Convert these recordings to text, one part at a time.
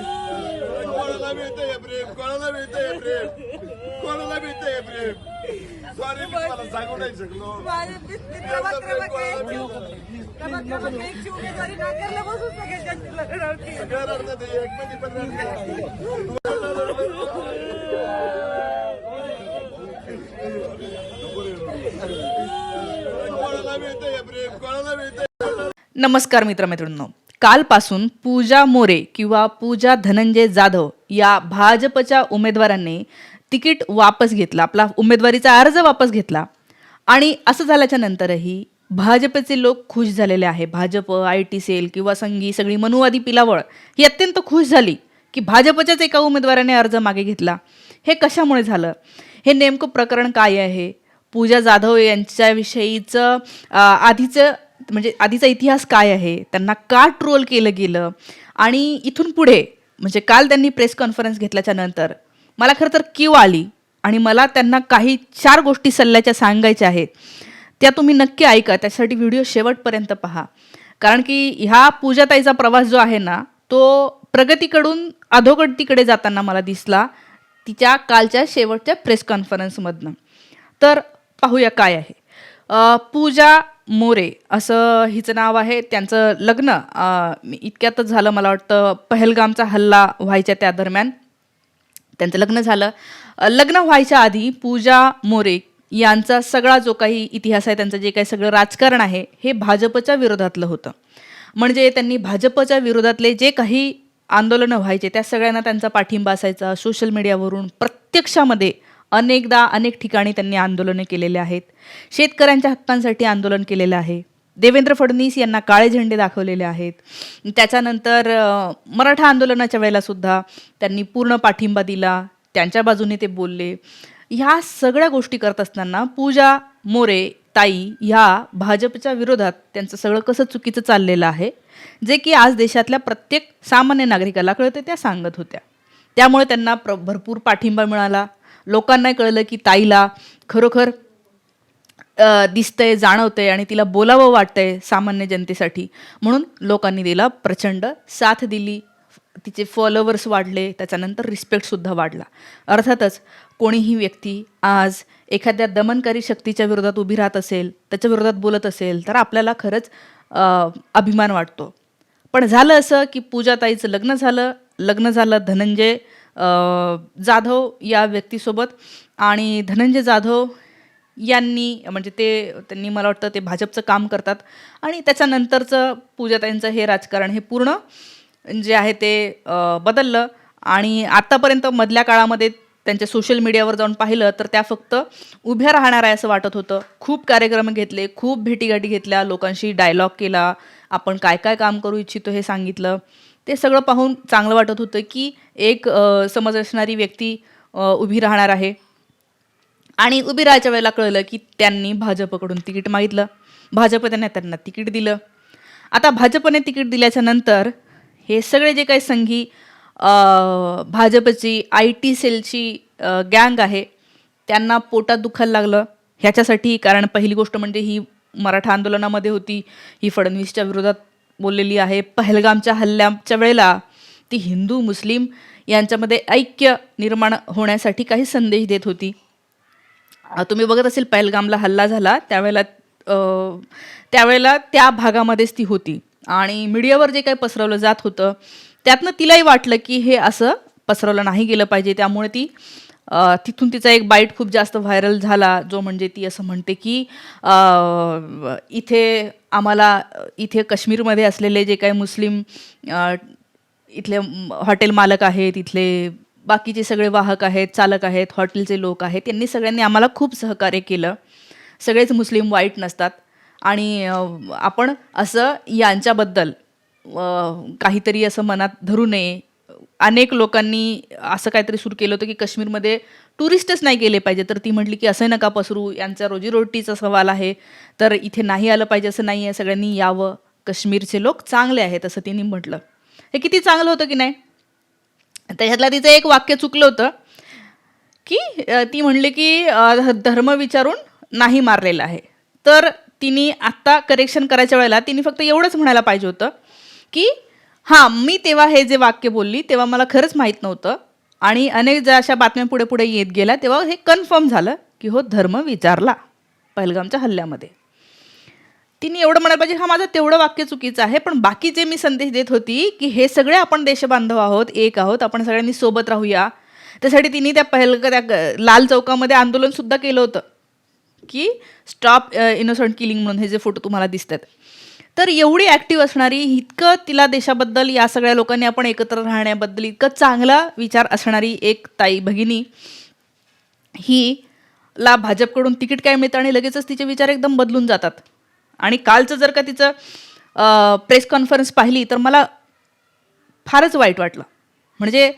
कोणाला मिळतंय हे प्रेम कोणाला मिळतंय हे प्रेम कोणाला मिळतंय हे प्रेम सॉरी मी तुम्हाला सांगू नाही शकलो माझे मित्र क्रमांक एकची क्रमांक एकची उमेदवारी नाकारल्यापासून सगळ्यांच्या लढवते सगळं रडतात हे, एकमेकी पण रडतात. नमस्कार मित्रमित्रांनो कालपासून पूजा मोरे किंवा पूजा धनंजय जाधव या भाजपच्या उमेदवारांनी तिकीट वापस घेतलं आपला उमेदवारीचा अर्ज वापस घेतला. आणि असं झाल्याच्या नंतरही भाजपचे लोक खुश झालेले आहे. भाजप आय टी सेल किंवा संघी सगळी मनुवादी पिलावळ ही अत्यंत खुश झाली की भाजपच्याच एका उमेदवाराने अर्ज मागे घेतला. हे कशामुळे झालं? हे नेमकं प्रकरण काय आहे? पूजा जाधव यांच्याविषयीचं आधीचं म्हणजे आधीचा इतिहास काय आहे? त्यांना का ट्रोल केलं गेलं? आणि इथून पुढे म्हणजे काल त्यांनी प्रेस कॉन्फरन्स घेतल्याच्या नंतर मला खरं तर क्यू आली आणि मला त्यांना काही चार गोष्टी सल्ल्याच्या सांगायच्या आहेत. त्या तुम्ही नक्की ऐका त्यासाठी व्हिडिओ शेवटपर्यंत पहा. कारण की ह्या पूजाताईचा प्रवास जो आहे ना तो प्रगतीकडून अधोगतीकडे जाताना मला दिसला तिच्या कालच्या शेवटच्या प्रेस कॉन्फरन्समधनं तर पाहूया काय आहे. पूजा मोरे असं हिचं नाव आहे. त्यांचं लग्न मी- इतक्यातच झालं मला वाटतं पहलगामचा हल्ला व्हायच्या त्या दरम्यान. त्यांचं लग्न झालं. लग्न व्हायच्या आधी पूजा मोरे यांचा सगळा जो काही इतिहास आहे त्यांचं जे काही सगळं राजकारण आहे हे भाजपच्या विरोधातलं होतं. म्हणजे त्यांनी भाजपच्या विरोधातले जे काही आंदोलनं व्हायचे त्या सगळ्यांना त्यांचा पाठिंबा असायचा. सोशल मीडियावरून प्रत्यक्षामध्ये अनेकदा अनेक ठिकाणी त्यांनी आंदोलनं केलेले आहेत. शेतकऱ्यांच्या हक्कांसाठी आंदोलन केलेलं आहे. देवेंद्र फडणवीस यांना काळे झेंडे दाखवलेले आहेत. त्याच्यानंतर मराठा आंदोलनाच्या वेळेला सुद्धा त्यांनी पूर्ण पाठिंबा दिला. त्यांच्या बाजूने ते बोलले. ह्या सगळ्या गोष्टी करत असताना पूजा मोरे ताई ह्या भाजपच्या विरोधात त्यांचं सगळं कसं चुकीचं चाललेलं आहे जे की आज देशातल्या प्रत्येक सामान्य नागरिकाला कळते त्या सांगत होत्या. त्यामुळे त्यांना प्र भरपूर पाठिंबा मिळाला. लोकांना कळलं की ताईला खरोखर दिसतंय जाणवतंय आणि तिला बोलावं वाटतंय सामान्य जनतेसाठी. म्हणून लोकांनी तिला प्रचंड साथ दिली. तिचे फॉलोवर्स वाढले त्याच्यानंतर रिस्पेक्टसुद्धा वाढला. अर्थातच कोणीही व्यक्ती आज एखाद्या दमनकारी शक्तीच्या विरोधात उभी राहत असेल त्याच्या विरोधात बोलत असेल तर आपल्याला खरंच अभिमान वाटतो. पण झालं असं की पूजाताईचं लग्न झालं. लग्न झालं धनंजय जाधव या व्यक्तीसोबत आणि धनंजय जाधव यांनी म्हणजे ते त्यांनी मला वाटतं ते भाजपचं काम करतात. आणि त्याच्यानंतरचं पूजाताईंचं हे राजकारण हे पूर्ण जे आहे ते बदललं. आणि आत्तापर्यंत मधल्या काळामध्ये त्यांच्या सोशल मीडियावर जाऊन पाहिलं तर त्या फक्त उभ्या राहणार आहे असं वाटत होतं. खूप कार्यक्रम घेतले खूप भेटीगाठी घेतल्या लोकांशी डायलॉग केला आपण काय काय काम करू इच्छितो हे सांगितलं. ते सगळं पाहून चांगलं वाटत होतं की एक समज असणारी व्यक्ती उभी राहणार आहे. आणि उभी राहायच्या वेळेला कळलं की त्यांनी भाजपकडून तिकीट मागितलं. भाजप त्यांना त्यांना तिकीट दिलं. आता भाजपने तिकीट दिल्याच्या नंतर हे सगळे जे काही संघी भाजपची आय टी सेलची गँग आहे त्यांना पोटात दुखायला लागलं. ह्याच्यासाठी कारण पहिली गोष्ट म्हणजे ही मराठा आंदोलनामध्ये होती. ही फडणवीसच्या विरोधात बोललेली आहे पहलगामच्या हल्ल्याच्या वेळेला. ती हिंदू मुस्लिम यांच्यामध्ये ऐक्य निर्माण होण्यासाठी काही संदेश देत होती. तुम्ही बघत असेल पहलगामला हल्ला झाला त्यावेळेला त्यावेळेला त्या भागामध्येच ती होती. आणि मीडियावर जे काही पसरवलं जात होतं त्यातनं तिलाही वाटलं की हे असं पसरवलं नाही गेलं पाहिजे. त्यामुळे ती तिथून तिचा एक बाईट खूप जास्त व्हायरल झाला जो म्हणजे ती असं म्हणते की इथे आम्हाला इथे काश्मीरमध्ये असलेले जे काही मुस्लिम इथले हॉटेल मालक आहेत इथले बाकीचे सगळे वाहक आहेत चालक आहेत हॉटेलचे लोक आहेत त्यांनी सगळ्यांनी आम्हाला खूप सहकार्य केलं. सगळेच मुस्लिम वाईट नसतात. आणि आपण असं यांच्याबद्दल काहीतरी असं मनात धरू नये अनेक लोकांनी असं काहीतरी सुरू केलं होतं की काश्मीरमध्ये टुरिस्टच नाही गेले पाहिजे. तर ती म्हटली की असं नका पसरू यांचा रोजीरोटीचा सवाल आहे. तर इथे नाही आलं पाहिजे असं नाही आहे सगळ्यांनी यावं. काश्मीरचे लोक चांगले आहेत असं तिने म्हटलं. हे किती चांगलं होतं की नाही? त्याच्यातलं तिचं एक वाक्य चुकलं होतं की ती म्हणली की धर्म विचारून नाही मारलेला आहे. तर तिने आत्ता करेक्शन करायच्या वेळेला तिने फक्त एवढंच म्हणायला पाहिजे होतं की हां मी तेव्हा हे जे वाक्य बोलली तेव्हा मला खरंच माहीत नव्हतं. आणि अनेक ज्या अशा बातम्या पुढे पुढे येत गेल्या तेव्हा हे कन्फर्म झालं की हो धर्म विचारला पहलगामच्या हल्ल्यामध्ये. तिने एवढं म्हणायला पाहिजे हा माझं तेवढं वाक्य चुकीचं आहे पण बाकी जे मी संदेश देत होती की हे सगळे आपण देशबांधव आहोत एक आहोत आपण सगळ्यांनी सोबत राहूया. त्यासाठी तिने त्या पहल त्या लाल चौकामध्ये आंदोलनसुद्धा केलं होतं. की स्टॉप इनोसंट किलिंग म्हणून हे जे फोटो तुम्हाला दिसतात. तर एवढी ॲक्टिव्ह असणारी इतकं तिला देशाबद्दल या सगळ्या लोकांनी आपण एकत्र राहण्याबद्दल इतकं चांगला विचार असणारी एक ताई भगिनी ही ला भाजपकडून तिकीट काय मिळतं आणि लगेचच तिचे विचार एकदम बदलून जातात. आणि कालचं जर का तिचं प्रेस कॉन्फरन्स पाहिली तर मला फारच वाईट वाटलं. म्हणजे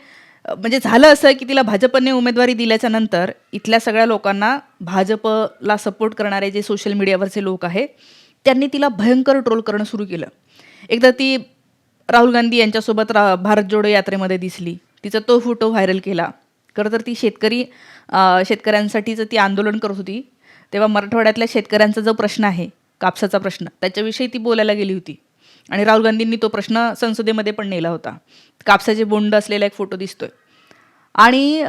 म्हणजे झालं असं की तिला भाजपने उमेदवारी दिल्याच्या नंतर इथल्या सगळ्या लोकांना भाजपला सपोर्ट करणारे जे सोशल मीडियावरचे लोक आहेत त्यांनी तिला भयंकर ट्रोल करणं सुरू केलं. एकदा ती राहुल गांधी यांच्यासोबत रा भारत जोडो यात्रेमध्ये दिसली. तिचा तो फोटो व्हायरल केला. खरं तर ती शेतकरी शेतकऱ्यांसाठीचं ती आंदोलन करत होती. तेव्हा मराठवाड्यातल्या शेतकऱ्यांचा जो प्रश्न आहे कापसाचा प्रश्न त्याच्याविषयी ती बोलायला गेली होती. आणि राहुल गांधींनी तो प्रश्न संसदेमध्ये पण नेला होता. कापसाचे बोंड असलेला एक फोटो दिसतोय. आणि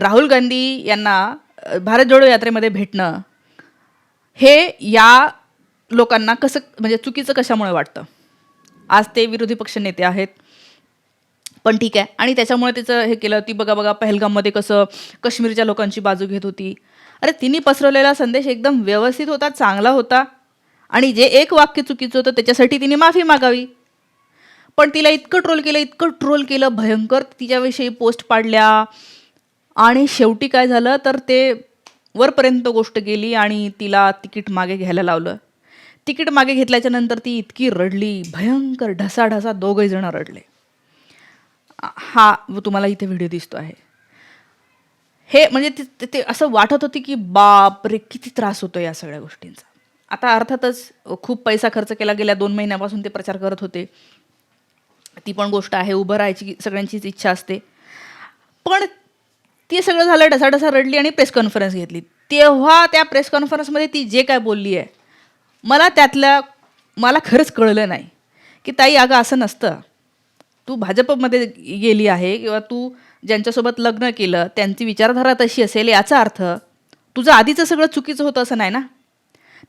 राहुल गांधी यांना भारत जोडो यात्रेमध्ये भेटणं हे या लोकांना कसं म्हणजे चुकीचं कशामुळे वाटतं? आज ते विरोधी पक्ष नेते आहेत. पण ठीक आहे. आणि त्याच्यामुळे तिचं हे केलं ती बघा बघा पहलगाममध्ये कसं काश्मीरच्या लोकांची बाजू घेत होती. अरे तिने पसरवलेला संदेश एकदम व्यवस्थित होता चांगला होता. आणि जे एक वाक्य चुकीचं होतं त्याच्यासाठी तिने माफी मागावी. पण तिला इतकं ट्रोल केलं इतकं ट्रोल केलं भयंकर तिच्याविषयी पोस्ट पाडल्या. आणि शेवटी काय झालं तर ते वरपर्यंत गोष्ट गेली आणि तिला तिकीट मागे घ्यायला लावलं. तिकीट मागे घेतल्याच्या नंतर ती इतकी रडली भयंकर ढसाढसा दोघही जण रडले. हा तुम्हाला इथे व्हिडिओ दिसतो आहे. हे म्हणजे ते- ते- ते असं वाटत होती की बाप रे किती त्रास होतो या सगळ्या गोष्टींचा. आता अर्थातच खूप पैसा खर्च केला गेल्या दोन महिन्यापासून ते प्रचार करत होते. ती पण गोष्ट आहे उभं राहायची सगळ्यांचीच इच्छा असते. पण ते सगळं झालं ढसाढसा रडली आणि प्रेस कॉन्फरन्स घेतली. तेव्हा त्या प्रेस कॉन्फरन्समध्ये ती जे काय बोलली आहे मला त्यातल्या मला खरंच कळलं नाही की ताई अगं असं नसतं. तू भाजपमध्ये गेली आहे किंवा तू ज्यांच्यासोबत लग्न केलं त्यांची विचारधारा तशी असेल याचा अर्थ तुझं आधीचं सगळं चुकीचं होतं असं नाही ना?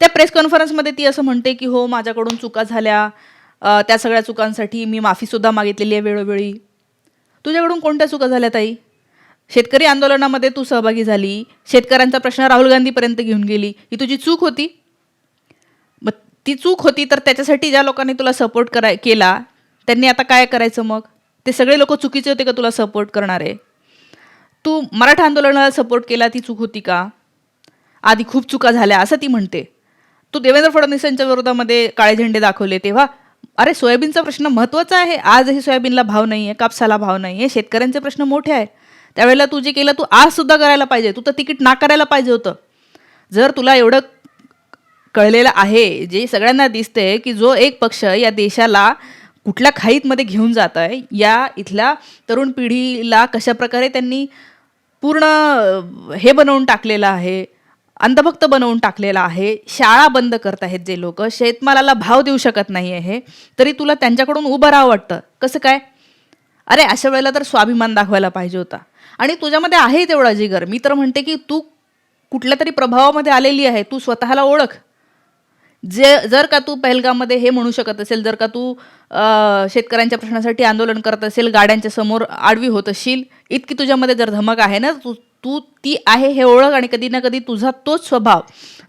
त्या प्रेस कॉन्फरन्समध्ये ती असं म्हणते की हो माझ्याकडून चुका झाल्या. त्या सगळ्या चुकांसाठी मी माफीसुद्धा मागितलेली आहे वेळोवेळी. तुझ्याकडून कोणत्या चुका झाल्या ताई? शेतकरी आंदोलनामध्ये तू सहभागी झाली शेतकऱ्यांचा प्रश्न राहुल गांधीपर्यंत घेऊन गेली. ही तुझी चूक होती? मग ती चूक होती तर त्याच्यासाठी ज्या लोकांनी तुला सपोर्ट कराय केला त्यांनी आता काय करायचं मग? ते सगळे लोक चुकीचे होते का तुला सपोर्ट करणारे? तू मराठा आंदोलनाला सपोर्ट केला ती चूक होती का? आधी खूप चुका झाल्या असं ती म्हणते. तू देवेंद्र फडणवीसांच्या विरोधामध्ये काळे झेंडे दाखवले तेव्हा? अरे सोयाबीनचा प्रश्न महत्त्वाचा आहे. आजही सोयाबीनला भाव नाही आहे कापसाला भाव नाही आहे शेतकऱ्यांचे प्रश्न मोठे आहे त्यावेळेला तू जे केलं तू आज सुद्धा करायला पाहिजे. तू तर तिकीट नाकारायला पाहिजे होतं. जर तुला एवढं कळलेलं आहे जे सगळ्यांना दिसते की जो एक पक्ष या देशाला कुठल्या खाईतमध्ये घेऊन जात आहे या इथल्या तरुण पिढीला कशाप्रकारे त्यांनी पूर्ण हे बनवून टाकलेलं आहे अंधभक्त बनवून टाकलेला आहे शाळा बंद करत आहेत जे लोक शेतमालाला भाव देऊ शकत नाही आहे तरी तुला त्यांच्याकडून उभं राहावं वाटतं. कसं काय? अरे अशा वेळेला तर स्वाभिमान दाखवायला पाहिजे होता. आणि तुझ्यामध्ये आहे तेवढा जिगर. मी तर म्हणते की तू कुठल्या तरी प्रभावामध्ये आलेली आहे तू स्वतःला ओळख. जे जर का तू पहलगाममध्ये हे म्हणू शकत असेल जर का तू शेतकऱ्यांच्या प्रश्नासाठी आंदोलन करत असेल गाड्यांच्या समोर आडवी होत असशील इतकी तुझ्यामध्ये जर धमक आहे ना तू तू ती आहे हे ओळख आणि कधी ना कधी तुझा तोच स्वभाव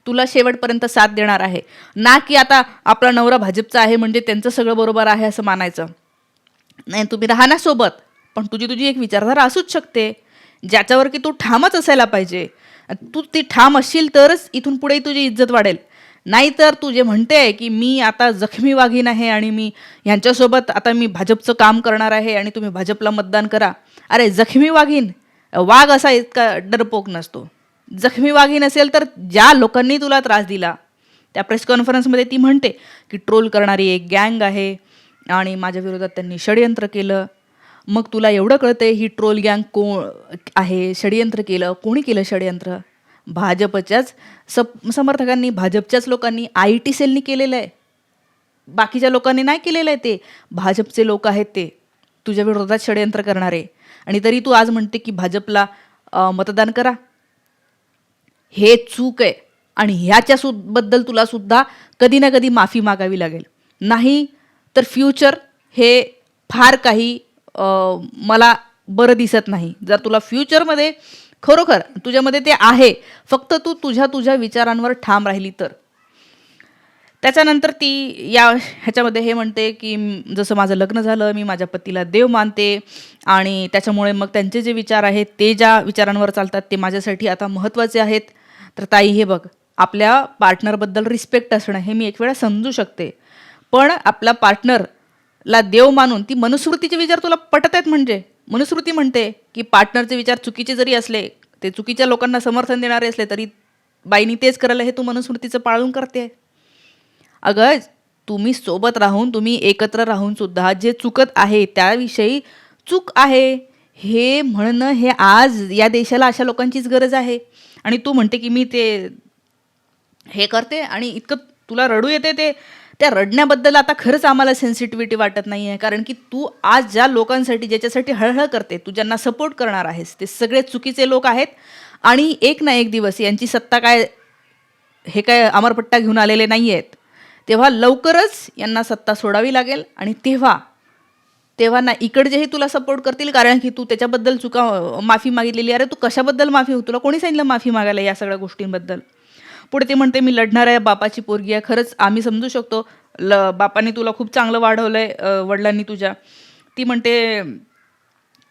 तुला शेवटपर्यंत साथ देणार आहे. ना की आता आपला नवरा भाजपचा आहे म्हणजे त्यांचं सगळं बरोबर आहे असं मानायचं. नाही तुम्ही राहा ना सोबत पण तुझी तुझी एक विचारधारा असूच शकते ज्याच्यावर की तू ठामच असायला पाहिजे. तू ती ठाम असशील तरच इथून पुढे तुझी इज्जत वाढेल. नाहीतर तू जे म्हणते की मी आता जखमी वाघीण आहे आणि मी ह्यांच्यासोबत आता मी भाजपचं काम करणार आहे आणि तुम्ही भाजपला मतदान करा. अरे जखमी वाघीण वाघ असा इतका डरपोक नसतो. जखमी वाघीण असेल तर ज्या लोकांनी तुला त्रास दिला त्या प्रेस कॉन्फरन्समध्ये ती म्हणते की ट्रोल करणारी एक गँग आहे आणि माझ्या विरोधात त्यांनी षडयंत्र केलं. मग तुला एवढं कळतंय ही ट्रोल गँग कोण आहे षडयंत्र केलं. कोणी केलं षडयंत्र? भाजपच्याच सप समर्थकांनी भाजपच्याच लोकांनी आय टी सेलनी केलेलं आहे. बाकीच्या लोकांनी नाही केलेलं आहे ते. भाजपचे लोक आहेत ते. तुझ्या विरोधात षडयंत्र करणारे. आणि तरी तू आज म्हणते की भाजपला मतदान करा. हे चूक आहे. आणि ह्याच्या सु बद्दल तुला सुद्धा कधी ना कधी माफी मागावी लागेल. नाही तर फ्युचर हे फार काही मला बरं दिसत नाही. जर तुला फ्युचरमध्ये खरोखर तुझ्यामध्ये ते आहे फक्त तू तुझ्या तुझ्या विचारांवर ठाम राहिली तर. त्याच्यानंतर ती या ह्याच्यामध्ये हे म्हणते की जसं माझं लग्न झालं मी माझ्या पतीला देव मानते आणि त्याच्यामुळे मग त्यांचे जे विचार आहेत ते ज्या विचारांवर चालतात ते माझ्यासाठी आता महत्त्वाचे आहेत. तर ताई हे बघ आपल्या पार्टनरबद्दल रिस्पेक्ट असणं हे मी एक वेळा समजू शकते. पण आपला पार्टनरला देव मानून ती मनुस्मृतीचे विचार तुला पटत आहेत म्हणजे? मनुस्मृती म्हणते की पार्टनरचे विचार चुकीचे जरी असले ते चुकीच्या लोकांना समर्थन देणारे असले तरी बाईनी तेच करायला हे तू मनुस्मृतीचं पाळून करते. अगं तुम्ही सोबत राहून तुम्ही एकत्र राहून सुद्धा जे चुकत आहे त्याविषयी चूक आहे. हे म्हणणं हे आज या देशाला अशा लोकांचीच गरज आहे. आणि तू म्हणते की मी ते हे करते आणि इतकं तुला रडू येते ते. त्या रडण्याबद्दल आता खरंच आम्हाला सेन्सिटिव्हिटी वाटत नाही आहे कारण की तू आज ज्या लोकांसाठी ज्याच्यासाठी हळहळ करते तू ज्यांना सपोर्ट करणार आहेस ते सगळे चुकीचे लोक आहेत. आणि एक ना एक दिवस यांची सत्ता काय हे काय अमरपट्टा घेऊन आलेले नाही आहेत तेव्हा लवकरच यांना सत्ता सोडावी लागेल आणि तेव्हा तेव्हा ना इकडचेही तुला सपोर्ट करतील कारण की तू त्याच्याबद्दल चुका माफी मागितलेली अरे तू कशाबद्दल माफी हो तुला कोणी सांगितलं माफी मागायला या सगळ्या गोष्टींबद्दल? पुढे ते म्हणते मी लढणाऱ्या बापाची पोरगी आहे. खरंच आम्ही समजू शकतो ल बापाने तुला खूप चांगलं वाढवलं आहे वडिलांनी तुझ्या. ती म्हणते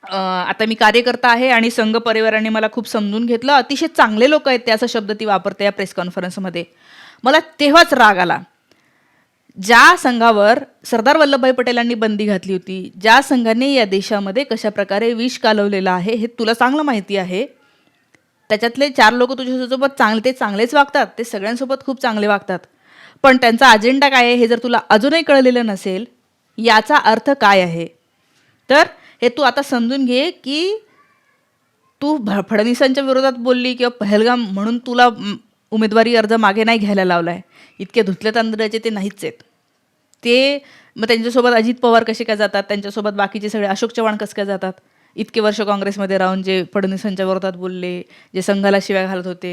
आता मी कार्यकर्ता आहे आणि संघ परिवाराने मला खूप समजून घेतलं. अतिशय चांगले लोक आहेत ते असा शब्द ती वापरते या प्रेस कॉन्फरन्समध्ये. मला तेव्हाच राग आला. ज्या संघावर सरदार वल्लभभाई पटेलांनी बंदी घातली होती ज्या संघाने या देशामध्ये कशा प्रकारे विष कालवलेलं आहे हे तुला चांगलं माहिती आहे. त्याच्यातले चार लोक तुझ्यासोबत चांगले ते चांगलेच वागतात. ते सगळ्यांसोबत खूप चांगले वागतात. पण त्यांचा अजेंडा काय आहे हे जर तुला अजूनही कळलेलं नसेल याचा अर्थ काय आहे? तर हे तू आता समजून घे की तू भ फडणवीसांच्या विरोधात बोलली किंवा पहलगाम म्हणून तुला उमेदवारी अर्ज मागे नाही घ्यायला लावला आहे इतके धुतल्या तांदळाचे ते नाहीच आहेत. ते मग त्यांच्यासोबत अजित पवार कसे काय जातात? त्यांच्यासोबत बाकीचे सगळे अशोक चव्हाण कसं काय जातात? इतके वर्ष काँग्रेसमध्ये राहून जे फडणवीसांच्या विरोधात बोलले जे संघाला शिव्या घालत होते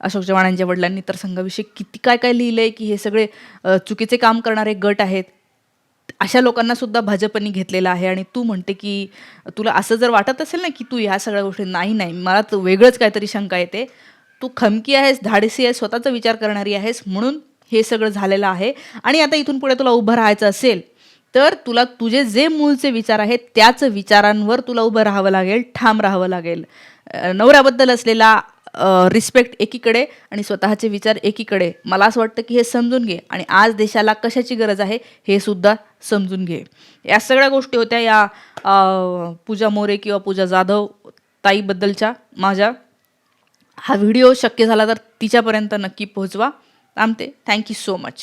अशोक चव्हाणांच्या वडिलांनी तर संघाविषयी किती काय काय लिहिलं आहे की हे सगळे चुकीचे काम करणारे गट आहेत अशा लोकांना सुद्धा भाजपनी घेतलेलं आहे आणि तू म्हणते की तुला असं जर वाटत असेल ना की तू ह्या सगळ्या गोष्टी नाही नाही मला तर वेगळंच काहीतरी शंका येते तू खमकी आहेस धाडसी आहेस स्वतःचा विचार करणारी आहेस म्हणून हे सगळं झालेलं आहे आणि आता इथून पुढे तुला उभं राहायचं असेल तर तुला तुझे जे मूळचे विचार आहेत त्याच विचारांवर तुला उभं राहावं लागेल ठाम राहावं लागेल. नवऱ्याबद्दल असलेला रिस्पेक्ट एकीकडे आणि स्वतःचे विचार एकीकडे. मला असं वाटतं की हे समजून घे आणि आज देशाला कशाची गरज आहे हे सुद्धा समजून घे. या सगळ्या गोष्टी होत्या या पूजा मोरे किंवा पूजा जाधव ताईबद्दलच्या माझ्या. हा व्हिडिओ शक्य झाला तर तिच्यापर्यंत नक्की पोहोचवा. थांबते. Thank you so much